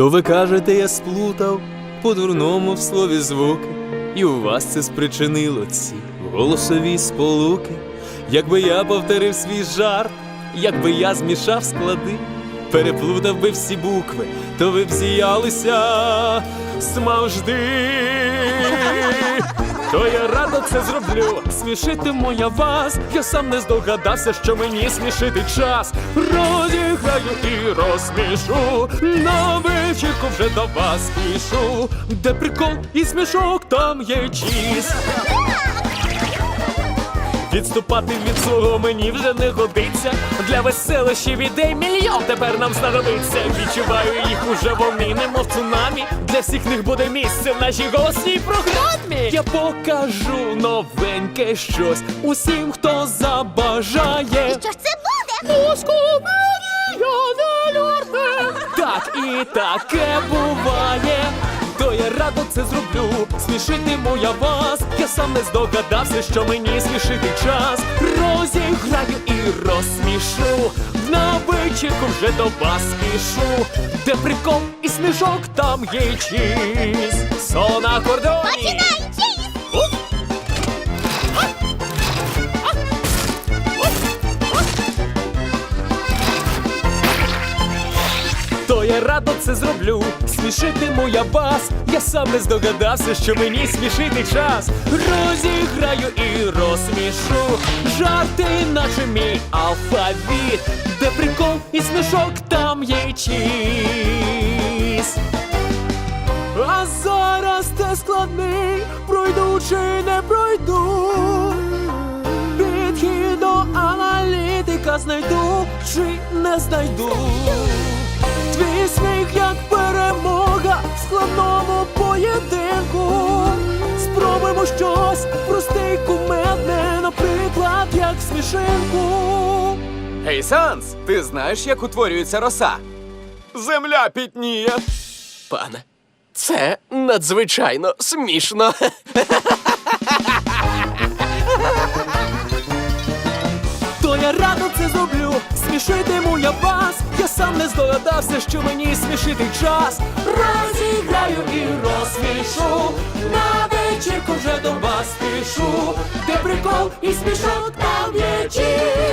То ви кажете, я сплутав по-дурному в слові звуки, і у вас це спричинило ці голосові сполуки. Якби я повторив свій жарт, якби я змішав склади, переплутав би всі букви, то ви б зіялися смажди. То я радо це зроблю, смішитиму я вас. Я сам не здогадався, що мені смішити час. Розіграю і розсмішу. На вечірку вже до вас спішу. Де прикол і смішок, там є чіз. Відступати від свого мені вже не годиться. Для веселощів ідей мільйон тепер нам знадобиться. Відчуваю їх уже вони, немов цунамі. Для всіх них буде місце в нашій голосній програмі. Я покажу новеньке щось усім, хто забажає. Що ж це буде? Так і таке буває. То я радо це зроблю, смішитиму я вас. Я сам не здогадався, що мені смішити час. Розіграю і розсмішу. На вечірку вже до вас спішу. Де прикол і смішок, там є чіз. Сон на радо це зроблю, смішитиму я вас. Я сам не здогадався, що мені смішити час. Розіграю і розсмішу жарти, наче мій алфавіт, де прикол і смішок, там є чіз. А зараз те складний, пройду чи не пройду. Підхід до аналітика знайду чи не знайду. Щось просте й кумедне, наприклад, як смішинку. Гей, Санс, ти знаєш, як утворюється роса? Земля пітніє. Пане, це надзвичайно смішно. То я радо це зроблю, смішитиму я вас. Я сам не здогадався, що мені смішити час. Розіграю і розсмішу. На вечірку вже до вас спішу. Де прикол і смішок там є чіс.